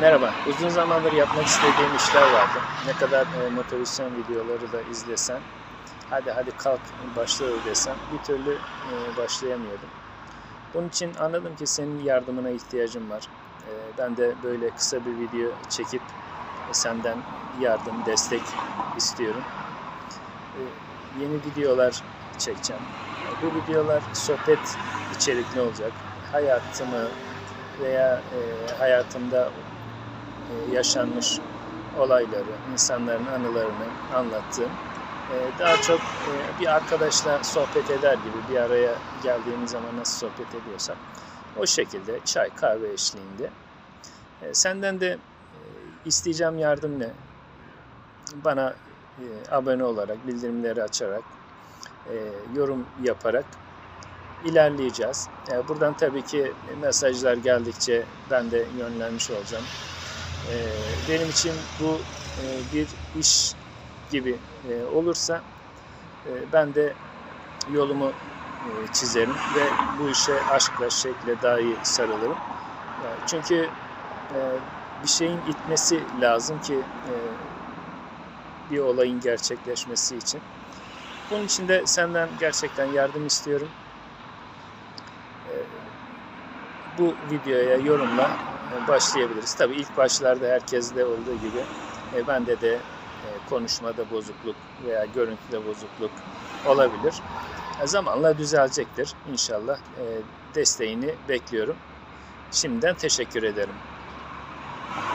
Merhaba. Uzun zamandır yapmak istediğim işler vardı. Ne kadar e, motivasyon videoları da izlesen, hadi hadi kalk başla desem bir türlü e, başlayamıyordum. Bunun için anladım ki senin yardımına ihtiyacım var. E, ben de böyle kısa bir video çekip e, senden yardım, destek istiyorum. Yeni videolar çekeceğim. Bu videolar sohbet içerikli olacak. Hayatımı veya e, hayatımda yaşanmış olayları, insanların anılarını anlattığım, e, daha çok e, bir arkadaşla sohbet eder gibi bir araya geldiğimiz zaman nasıl sohbet ediyorsak o şekilde çay kahve eşliğinde. E, Senden de e, isteyeceğim yardım ne? Bana e, abone olarak, bildirimleri açarak, yorum yaparak ilerleyeceğiz. Buradan tabii ki mesajlar geldikçe ben de yönlenmiş olacağım. E, Benim için bu e, bir iş gibi e, olursa e, ben de yolumu çizerim ve bu işe aşkla, şekle daha iyi sarılırım. Çünkü bir şeyin itmesi lazım ki bir olayın gerçekleşmesi için. Bunun için de senden gerçekten yardım istiyorum. Bu videoya yorumla başlayabiliriz. Tabii ilk başlarda herkeste olduğu gibi e, bende de e, konuşmada bozukluk veya görüntüde bozukluk olabilir. E, Zamanla düzelecektir inşallah. E, Desteğini bekliyorum. Şimdiden teşekkür ederim.